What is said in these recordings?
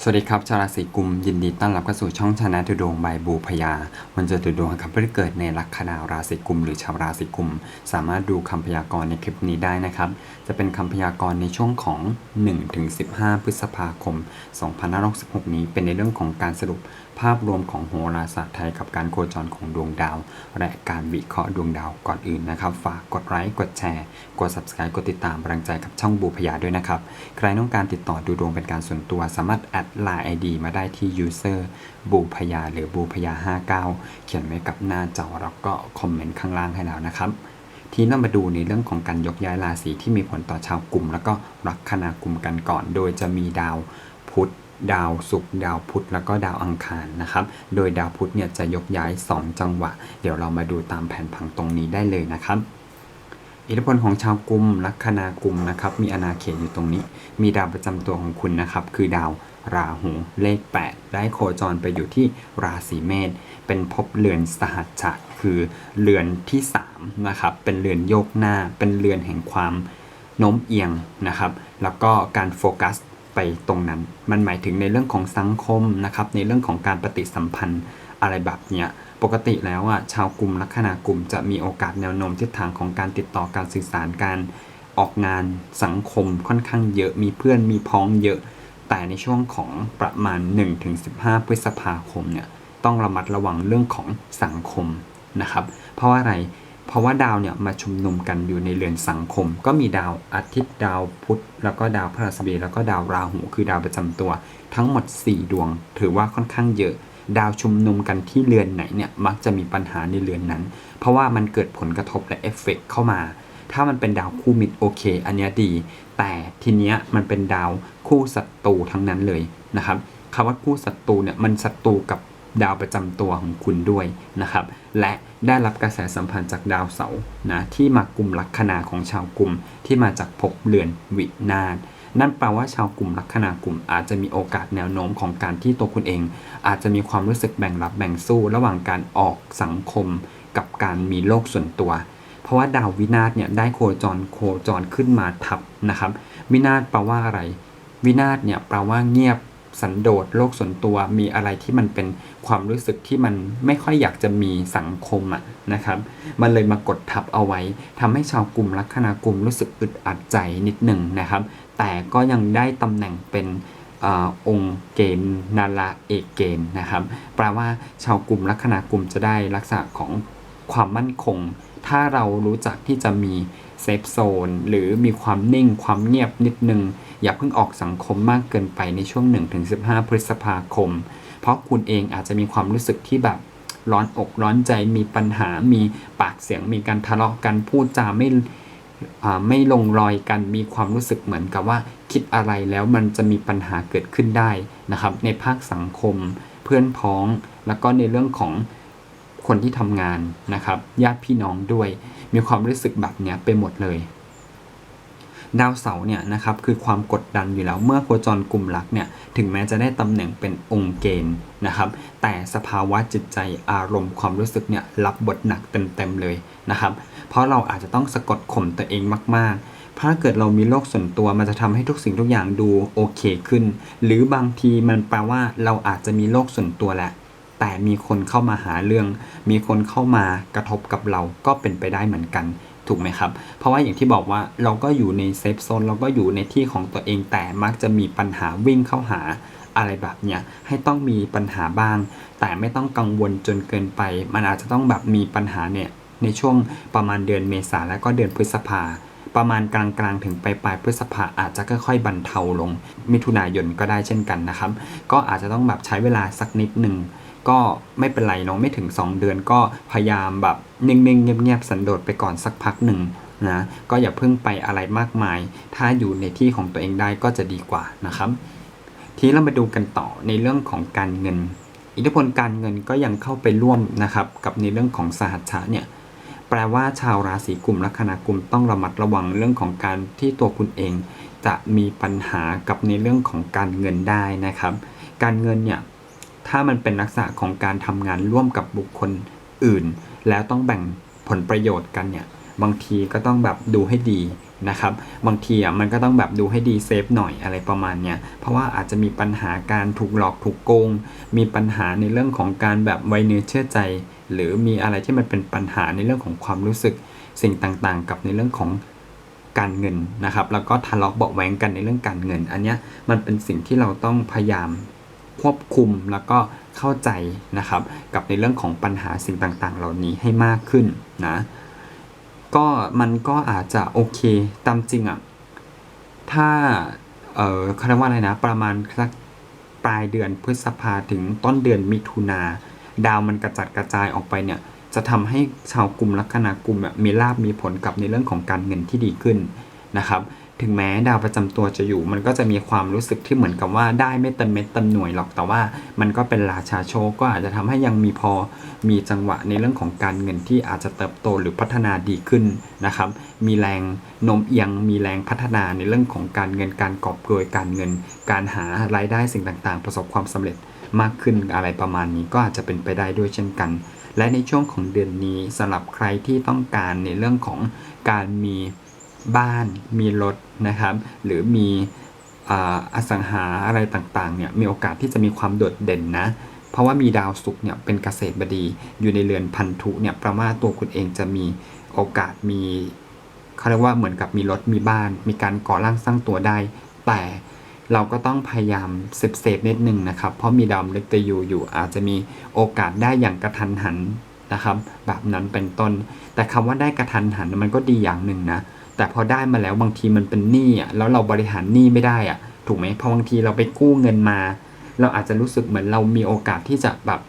สวัสดีครับชาวราศีกุมยินดีต้อนรับเข้าสู่ช่องชนะดูดวงใบบูพยาวันจะดูดวงกับเพื่อเกิดในลัคนาราศีกุม หรือชาวราศีกุม สามารถดูคำพยากรณ์ในคลิปนี้ได้นะครับ จะเป็นคำพยากรณ์ในช่วงของ 1-15 พฤษภาคม 2566 นี้เป็นในเรื่องของการสรุปภาพรวมของโหราศาสตร์ไทยกับการโคจรของดวงดาว และการวิเคราะห์ดวงดาวก่อนอื่นนะครับ ฝากกดไลค์กดแชร์ กด subscribe กดติดตามกำลังใจกับช่องบูพยาด้วยนะครับ ใครต้องการติดต่อดูดวงเป็นการส่วนตัวสามารถแอดไลน์ ID มาได้ที่ user บูพยาหรือบูพยา59 เขียนไว้กับหน้าจอแล้วก็คอมเมนต์ข้างล่างให้แล้วนะครับทีนี้เรามาดูในเรื่องของการยกย้ายราศีที่มีผลต่อชาวกลุ่ม แล้วก็ลัคนากลุ่มกันก่อน โดยจะมีดาวพุธ ดาวศุกร์ดาวพุธแล้วก็ดาวอังคารนะครับ โดยดาวพุธเนี่ยจะยกย้าย 2 จังหวะ เดี๋ยวเรามาดูตามแผนผังตรงนี้ได้เลยนะครับอิทธิพลของชาวกุมลัคนากลุ่มนะครับมีอาณาเขตอยู่ตรงนี้ มีดาวประจำตัวของคุณนะครับ คือดาวราหูเลข 8 ได้โคจรไปอยู่ที่ราศีเมษเป็นภพเรือนสหัชชะคือเรือนที่3นะครับเป็นเรือนโยกหน้า เป็นเรือนแห่งความโน้มเอียงนะครับ แล้วก็การโฟกัส ไปตรงนั้น มันหมายถึงในเรื่องของสังคมนะครับ ในเรื่องของการปฏิสัมพันธ์อะไรแบบเนี้ยปกติแล้วอะชาวกลุ่มลัคนากลุ่มจะมีโอกาสแนวโน้มทิศทางของการติดต่อการสื่อสารการออกงานสังคมค่อนข้างเยอะมีเพื่อนมีพ้องเยอะ แต่ในช่วงของประมาณ 1-15 พฤษภาคมเนี่ยต้องระมัดระวังเรื่องของสังคมนะครับ เพราะว่าอะไร เพราะว่าดาวเนี่ยมาชุมนุมกันอยู่ในเรือนสังคม ก็มีดาวอาทิตย์ดาวพุธแล้วก็ดาวพฤหัสบดีแล้วก็ดาวราหูคือดาวประจำตัว ทั้งหมด 4 ดวง ถือว่าค่อนข้างเยอะ ดาวชุมนุมกันที่เรือนไหนเนี่ยมักจะมีปัญหาในเรือนนั้น เพราะว่ามันเกิดผลกระทบและเอฟเฟกต์เข้ามา ถ้ามันเป็นดาวคู่มิตรโอเค อันนี้ดี แต่ทีเนี้ยมันเป็นดาวคู่ศัตรูทั้งนั้นเลยนะครับคำว่าคู่ศัตรูเนี่ยมันศัตรูกับ ดาวประจำตัวของคุณด้วยนะครับ และได้รับกระแสสัมพันธ์จากดาวเสาร์นะที่มากลุ่มลัคนาของชาวกลุ่มที่มาจากภพเรือนวินาศนั่นแปลว่าชาวกลุ่มลัคนากลุ่มอาจจะมีโอกาสแนวโน้มของการที่ตัวคุณเอง อาจจะมีความรู้สึกแบ่งรับแบ่งสู้ ระหว่างการออกสังคม กับการมีโลกส่วนตัว เพราะว่าดาววินาศเนี่ยได้โคจรโคจรขึ้นมาทับนะครับ วินาศแปลว่าอะไร วินาศเนี่ยแปลว่าเงียบ สันโดษโลกส่วนตัวมีอะไรที่มันเป็นความรู้สึกที่มันไม่ค่อยอยากจะมีสังคมอะนะครับ มันเลยมากดทับเอาไว้ทำให้ชาวกลุ่มลัคนากลุ่มรู้สึกอึดอัดใจนิดหนึ่งนะครับ แต่ก็ยังได้ตำแหน่งเป็นอองค์เกณฑ์นาราเอกเกณฑ์นะครับแปลว่าชาวกลุ่มลัคนากลุ่มจะได้ลักษณะของความมั่นคง ถ้าเรารู้จักที่จะมีเซฟโซนหรือมีความนิ่งความเงียบนิดนึง อย่าเพิ่งออกสังคมมากเกินไปในช่วง 1-15 พฤษภาคม เพราะคุณเองอาจจะมีความรู้สึกที่แบบร้อนอกร้อนใจมีปัญหามีปากเสียงมีการทะเลาะกันพูดจาไม่ไม่ลงรอยกันมีความรู้สึกเหมือนกับว่า คิดอะไรแล้วมันจะมีปัญหาเกิดขึ้นได้นะครับ ในภาคสังคมเพื่อนพ้อง แล้วก็ในเรื่องของคนที่ทำงานนะครับ ญาติพี่น้องด้วย มีความรู้สึกแบบเนี้ยไปหมดเลย ดาวเสาร์เนี่ยนะครับคือความกดดันอยู่แล้วเมื่อโคจรกลุ่มรักเนี่ยถึงแม้จะได้ตำแหน่งเป็นองค์เกณฑ์นะครับแต่สภาวะจิตใจอารมณ์ความรู้สึกเนี่ยรับบทหนักเต็มๆเลยนะครับเพราะเราอาจจะต้องสะกดข่มตัวเองมากๆเพราะถ้าเกิดเรามีโลกส่วนตัวมันจะทำให้ทุกสิ่งทุกอย่างดูโอเคขึ้น หรือบางทีมันแปลว่าเราอาจจะมีโลกส่วนตัวแหละ แต่มีคนเข้ามาหาเรื่อง มีคนเข้ามากระทบกับเราก็เป็นไปได้เหมือนกัน ถูกไหมครับ เพราะว่าอย่างที่บอกว่าเราก็อยู่ในเซฟโซนเราก็อยู่ในที่ของตัวเองแต่มักจะมีปัญหาวิ่งเข้าหาอะไรแบบเนี้ยให้ต้องมีปัญหาบ้าง แต่ไม่ต้องกังวลจนเกินไป มันอาจจะต้องแบบมีปัญหาเนี่ยในช่วงประมาณเดือนเมษาและก็เดือนพฤษภาประมาณกลางๆ ถึงปลายปลายพฤษภาอาจจะค่อยๆบรรเทาลง มิถุนายนก็ได้เช่นกันนะครับ ก็อาจจะต้องแบบใช้เวลาสักนิดหนึ่ง ก็ไม่เป็นไรเนาะไม่ถึง 2 เดือนก็พยายามแบบนิ่งๆ เงียบๆ สันโดษไปก่อนสักพักหนึ่งนะก็อย่าเพิ่งไปอะไรมากมาย ถ้าอยู่ในที่ของตัวเองได้ก็จะดีกว่านะครับ ทีเรามาดูกันต่อในเรื่องของการเงิน อิทธิพลการเงินก็ยังเข้าไปร่วมนะครับกับในเรื่องของสหัชชะเนี่ยแปลว่าชาวราศีกลุ่มลัคนากลุ่มต้องระมัดระวังเรื่องของการที่ตัวคุณเอง จะมีปัญหากับในเรื่องของการเงินได้นะครับ การเงินเนี่ย ถ้ามันเป็นลักษณะของการทำงานร่วมกับบุคคลอื่น แล้วต้องแบ่งผลประโยชน์กันเนี่ย บางทีก็ต้องแบบดูให้ดีนะครับ บางทีอะมันก็ต้องแบบดูให้ดีเซฟหน่อยอะไรประมาณเนี้ยเพราะว่าอาจจะมีปัญหาการถูกหลอกถูกโกง มีปัญหาในเรื่องของการแบบไว้เนื้อเชื่อใจ หรือมีอะไรที่มันเป็นปัญหาในเรื่องของความรู้สึกสิ่งต่างๆ กับในเรื่องของการเงินนะครับ แล้วก็ทะเลาะเบาะแวงกันในเรื่องการเงิน อันเนี้ยมันเป็นสิ่งที่เราต้องพยายาม ควบคุมแล้วก็เข้าใจนะครับ กับในเรื่องของปัญหาสิ่งต่างๆ เหล่านี้ให้มากขึ้นนะก็มันก็อาจจะโอเคตามจริงอะถ้าเออเขาเรียกว่าอะไรนะ ประมาณสักปลายเดือนพฤษภาถึงต้นเดือนมิถุนาดาวมันกระจัดกระจายออกไปเนี่ย จะทำให้ชาวกลุ่มลัคนากลุ่มมีลาบมีผลกับในเรื่องของการเงินที่ดีขึ้นนะครับ ถึงแม้ดาวประจำตัวจะอยู่ มันก็จะมีความรู้สึกที่เหมือนกับว่าได้ไม่เต็มเม็ดเต็มหน่วยหรอกแต่ว่า มันก็เป็นราชาโชคก็อาจจะทำให้ยังมีพอมีจังหวะในเรื่องของการเงินที่อาจจะเติบโตหรือพัฒนาดีขึ้นนะครับ มีแรงโน้มเอียง มีแรงพัฒนาในเรื่องของการเงินการกอบโกยการเงิน การหารายได้สิ่งต่างๆ ประสบความสำเร็จมากขึ้นอะไรประมาณนี้ก็อาจจะเป็นไปได้ด้วยเช่นกัน และในช่วงของเดือนนี้สำหรับใครที่ต้องการในเรื่องของการมี บ้านมีรถนะครับ หรือมีอสังหาอะไรต่างๆเนี่ยมีโอกาสที่จะมีความโดดเด่นนะเพราะว่ามีดาวศุกร์เนี่ยเป็นเกษตรบดีอยู่ในเรือนพันธุเนี่ยประมาณตัวคุณเองจะมีโอกาสมีเขาเรียกว่าเหมือนกับมีรถมีบ้าน มีการก่อร่างสร้างตัวได้ แต่เราก็ต้องพยายามเซฟเซฟนิดนึงนะครับ เพราะมีดาวเล็กตยูอยู่อาจจะมีโอกาสได้อย่างกระทันหันนะครับ แบบนั้นเป็นต้น แต่คำว่าได้กระทันหันมันก็ดีอย่างหนึ่งนะ แต่พอได้มาแล้วบางทีมันเป็นหนี้อะแล้วเราบริหารหนี้ไม่ได้อะ ถูกไหมพอบางทีเราไปกู้เงินมา เราอาจจะรู้สึกเหมือนเรามีโอกาสที่จะแบบ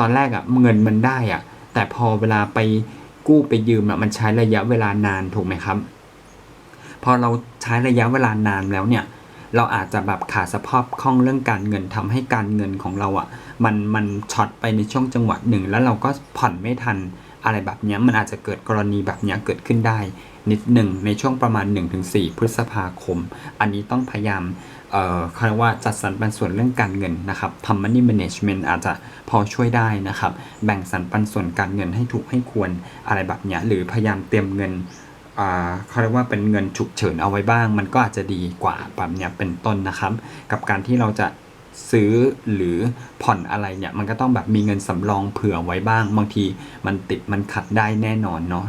ตอนแรกอะเงินมันได้อะ แต่พอเวลาไปกู้ไปยืมอะมันใช้ระยะเวลานานถูกไหมครับ พอเราใช้ระยะเวลานานแล้วเนี่ยเราอาจจะแบบขาดสภาพคล่องเรื่องการเงินทำให้การเงินของเราอะมันมันช็อตไปในช่วงจังหวะหนึ่ง แล้วเราก็ผ่อนไม่ทันอะไรแบบเนี้ยมันอาจจะเกิดกรณีแบบเนี้ยเกิดขึ้นได้ นิดหนึ่งในช่วงประมาณ 1-4 พฤษภาคม อันนี้ต้องพยายามเอ่อเขาเรียกว่าจัดสรรปันส่วนเรื่องการเงินนะครับทำ money management อาจจะพอช่วยได้นะครับ แบ่งสรรปันส่วนการเงินให้ถูกให้ควรอะไรแบบนี้หรือพยายามเตรียมเงินอ่าเขาเรียกว่าเป็นเงินฉุกเฉินเอาไว้บ้าง มันก็อาจจะดีกว่าแบบเนี้ยเป็นต้นนะครับ กับการที่เราจะซื้อหรือผ่อนอะไรเนี่ยมันก็ต้องแบบมีเงินสำรองเผื่อไว้บ้าง บางทีมันติดมันขัดได้แน่นอนเนาะ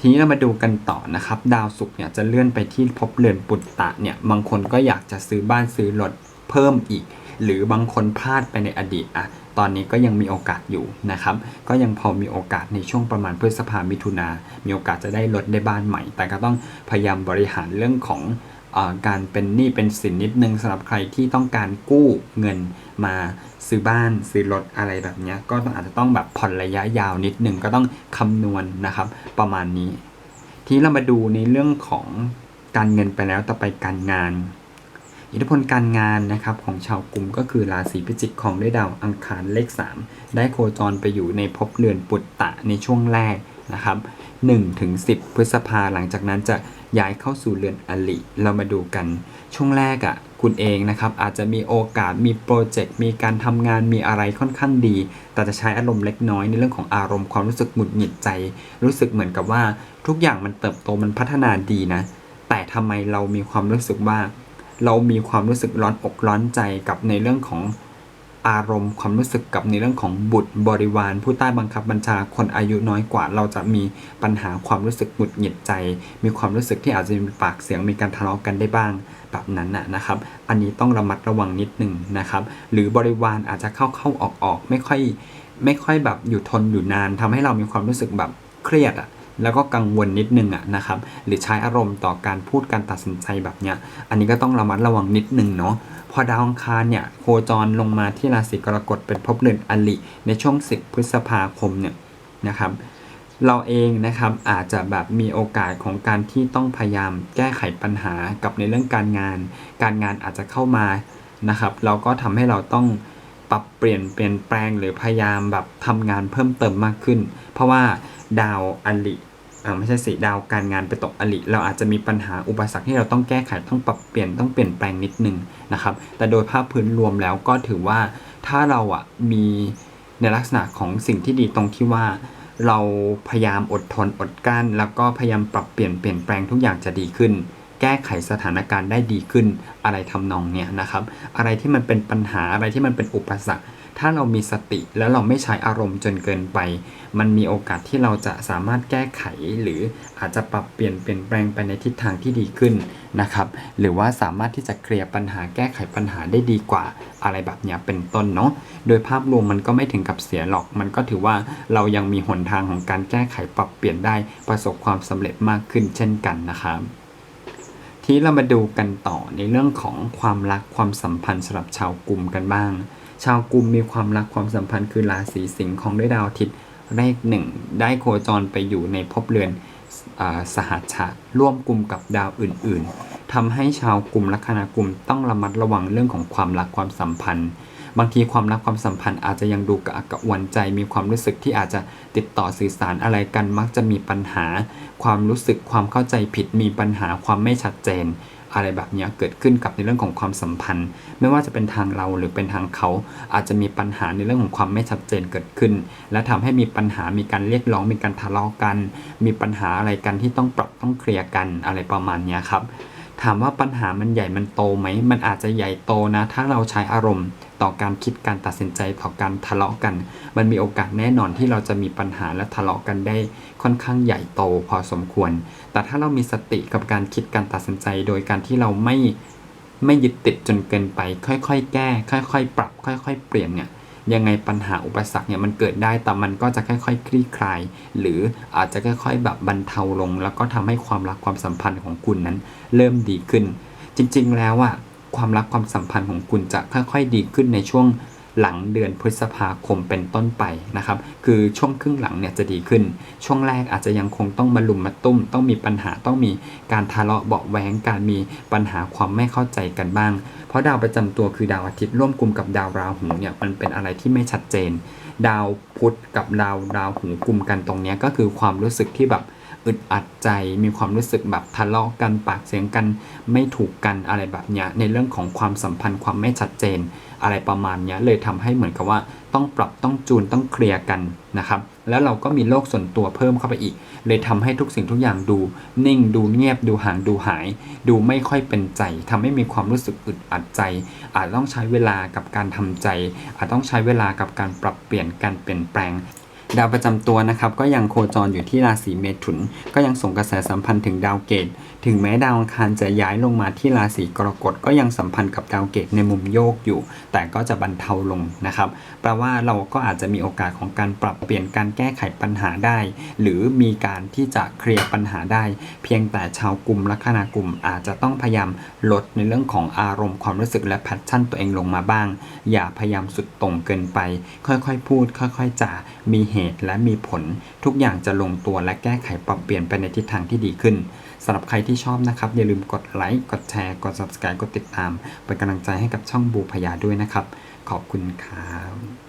ทีนี้เรามาดูกันต่อนะครับ ดาวศุกร์เนี่ยจะเลื่อนไปที่พบเรือนปุตตะเนี่ยบางคนก็อยากจะซื้อบ้านซื้อรถเพิ่มอีก หรือบางคนพลาดไปในอดีตอะตอนนี้ก็ยังมีโอกาสอยู่นะครับ ก็ยังพอมีโอกาสในช่วงประมาณพฤษภามิถุนามีโอกาสจะได้รถได้บ้านใหม่ แต่ก็ต้องพยายามบริหารเรื่องของ การเป็นหนี้เป็นสินนิดนึงสำหรับใครที่ต้องการกู้เงินมาซื้อบ้านซื้อรถอะไรแบบนี้ก็ต้องอาจจะต้องแบบผ่อนระยะยาวนิดนึงก็ต้องคำนวณนะครับ ประมาณนี้ ทีเรามาดูในเรื่องของการเงินไปแล้วต่อไปการงาน อิทธิพลการงานนะครับของชาวกลุ่มก็คือราศีพิจิกของด้วยดาวอังคารเลข 3 ได้โคจรไปอยู่ในภพเรือนปุตตะในช่วงแรกนะครับ1ถึง10 พฤษภาหลังจากนั้นจะ ย้ายเข้าสู่เรือนอลิ เรามาดูกัน ช่วงแรกอะ่ะ คุณเองนะครับ อาจจะมีโอกาสมีโปรเจกต์ มีการทำงานมีอะไรค่อนข้างดี แต่จะใช้อารมณ์เล็กน้อยในเรื่องของอารมณ์ความรู้สึกหงุดหงิดใจ รู้สึกเหมือนกับว่า ทุกอย่างมันเติบโตมันพัฒนาดีนะ แต่ทำไมเรามีความรู้สึกว่า เรามีความรู้สึกร้อนอกร้อนใจกับในเรื่องของ อารมณ์ความรู้สึกกับในเรื่องของบุตรบริวาร ผู้ใต้บังคับบัญชาคนอายุน้อยกว่า เราจะมีปัญหาความรู้สึกหงุดหงิดใจ มีความรู้สึกที่อาจจะมีปากเสียงมีการทะเลาะกันได้บ้างแบบนั้นนะนะครับ อันนี้ต้องระมัดระวังนิดหนึ่งนะครับ หรือบริวารอาจจะเข้าเข้าออกออกไม่ค่อยไม่ค่อยแบบอยู่ทนอยู่นานทำให้เรามีความรู้สึกแบบเครียดอะ แล้วก็กังวลนิดนึงอะนะครับหรือใช้อารมณ์ต่อการพูดการตัดสินใจแบบเนี้ยอันนี้ก็ต้องระมัดระวังนิดนึงเนาะพอดาวอังคารเนี่ยโคจรลงมาที่ราศีกรกฎเป็นภพเรือนอลิ ในช่วง 10 พฤษภาคมเนี่ยนะครับเราเองนะครับอาจจะแบบมีโอกาสของการที่ต้องพยายามแก้ไขปัญหากับในเรื่องการงาน การงานอาจจะเข้ามานะครับ เราก็ทำให้เราต้องปรับเปลี่ยนเปลี่ยนแปลงหรือพยายามแบบทำงานเพิ่มเติมมากขึ้น เพราะว่าดาวอลิ ไม่ใช่สีดาวการงานไปตกอลิเราอาจจะมีปัญหาอุปสรรคที่เราต้องแก้ไขต้องปรับเปลี่ยนต้องเปลี่ยนแปลงนิดนึงนะครับ แต่โดยภาพพื้นรวมแล้วก็ถือว่าถ้าเราอะมีในลักษณะของสิ่งที่ดีตรงที่ว่า เราพยายามอดทนอดกั้น แล้วก็พยายามปรับเปลี่ยนเปลี่ยนแปลงทุกอย่างจะดีขึ้น แก้ไขสถานการณ์ได้ดีขึ้น อะไรทำนองเนี้ยนะครับ อะไรที่มันเป็นปัญหาอะไรที่มันเป็นอุปสรรค ถ้าเรามีสติแล้วเราไม่ใช้อารมณ์จนเกินไป มันมีโอกาสที่เราจะสามารถแก้ไขหรืออาจจะปรับเปลี่ยนเปลี่ยนแปลงไปในทิศทางที่ดีขึ้นนะครับ หรือว่าสามารถที่จะเคลียร์ปัญหาแก้ไขปัญหาได้ดีกว่าอะไรแบบเนี้ยเป็นต้นเนาะ โดยภาพรวมมันก็ไม่ถึงกับเสียหรอก มันก็ถือว่าเรายังมีหนทางของการแก้ไขปรับเปลี่ยนได้ประสบความสำเร็จมากขึ้นเช่นกันนะครับ ทีเรามาดูกันต่อในเรื่องของความรักความสัมพันธ์สำหรับชาวกลุ่มกันบ้าง ชาวกลุ่มมีความรักความสัมพันธ์คือราศีสิงห์ของด้วยดาวอาทิตย์เลขหนึ่งได้โคจรไปอยู่ในภพเรือนอสหัชะร่วมกลุ่มกับดาวอื่น ๆทำให้ชาวกลุ่มลัคนากลุ่มต้องระมัดระวังเรื่องของความรักความสัมพันธ์ บางทีความรักความสัมพันธ์อาจจะยังดูกระอักกระอ่วนใจ มีความรู้สึกที่อาจจะติดต่อสื่อสารอะไรกันมักจะมีปัญหา ความรู้สึกความเข้าใจผิดมีปัญหาความไม่ชัดเจน อะไรแบบนี้เกิดขึ้นกับในเรื่องของความสัมพันธ์ ไม่ว่าจะเป็นทางเราหรือเป็นทางเขา อาจจะมีปัญหาในเรื่องของความไม่ชัดเจนเกิดขึ้น และทำให้มีปัญหามีการเรียกร้องมีการทะเลาะกัน มีปัญหาอะไรกันที่ต้องปรับต้องเคลียร์กันอะไรประมาณนี้ครับ ถามว่าปัญหามันใหญ่มันโตไหม มันอาจจะใหญ่โตนะ ถ้าเราใช้อารมณ์ต่อการคิดการตัดสินใจต่อการทะเลาะกัน มันมีโอกาสแน่นอนที่เราจะมีปัญหาและทะเลาะกันได้ค่อนข้างใหญ่โตพอสมควร แต่ถ้าเรามีสติกับการคิดการตัดสินใจ โดยการที่เราไม่ไม่ยึดติดจนเกินไป ค่อยๆ แก้ ค่อย ๆ ปรับ ค่อย ๆ เปลี่ยนเนี่ย ยังไงปัญหาอุปสรรคเนี่ยมันเกิดได้แต่มันก็จะค่อยๆ คลี่คลาย หรืออาจจะค่อยๆ แบบบรรเทาลง แล้วก็ทำให้ความรักความสัมพันธ์ของคุณนั้น เริ่มดีขึ้น จริงๆแล้วอะความรักความสัมพันธ์ของคุณจะค่อยๆดีขึ้นในช่วง หลังเดือนพฤษภาคมเป็นต้นไปนะครับ คือช่วงครึ่งหลังเนี่ยจะดีขึ้น ช่วงแรกอาจจะยังคงต้องมาลุมมาตุ้ม ต้องมีปัญหาต้องมีการทะเลาะเบาะแว้งการมีปัญหาความไม่เข้าใจกันบ้าง เพราะดาวประจำตัวคือดาวอาทิตย์ร่วมกลุ่มกับดาวราหูเนี่ยมันเป็นอะไรที่ไม่ชัดเจน ดาวพุธกับดาวราหูกลุ่มกันตรงนี้ก็คือความรู้สึกที่แบบ อึดอัดใจ มีความรู้สึกแบบทะเลาะกันปากเสียงกันไม่ถูกกันอะไรแบบเนี้ยในเรื่องของความสัมพันธ์ความไม่ชัดเจน อะไรประมาณเนี้ยเลยทำให้เหมือนกับว่าต้องปรับต้องจูนต้องเคลียร์กันนะครับแล้วเราก็มีโลกส่วนตัวเพิ่มเข้าไปอีก เลยทำให้ทุกสิ่งทุกอย่างดู นิ่งดูเงียบดูห่างดูหาย ดูไม่ค่อยเป็นใจทำให้มีความรู้สึกอึดอัดใจ อาจต้องใช้เวลากับการทำใจ อาจต้องใช้เวลากับการปรับเปลี่ยนการเปลี่ยนแปลง ดาวประจำตัวนะครับก็ยังโคจรอยู่ที่ราศีเมถุน ก็ยังส่งกระแสสัมพันธ์ถึงดาวเกต ถึงแม้ดาวอังคารจะย้ายลงมาที่ราศีกรกฎก็ยังสัมพันธ์กับดาวเกตในมุมโยกอยู่ แต่ก็จะบรรเทาลงนะครับแปลว่าเราก็อาจจะมีโอกาสของการปรับเปลี่ยนการแก้ไขปัญหาได้ หรือมีการที่จะเคลียร์ปัญหาได้ เพียงแต่ชาวกลุ่มลัคนากลุ่มอาจจะต้องพยายามลดในเรื่องของอารมณ์ความรู้สึกและแพชชั่นตัวเองลงมาบ้าง อย่าพยายามสุดต่งเกินไป ค่อยๆ พูด ค่อย ๆจามีเหตุและมีผล ทุกอย่างจะลงตัวและแก้ไขปรับเปลี่ยนไปในทิศทางที่ดีขึ้นสำหรับใครที่ชอบนะครับ อย่าลืมกดไลค์กดแชร์ กด subscribe กดติดตาม เป็นกำลังใจให้กับช่องบูพยาด้วยนะครับ ขอบคุณครับ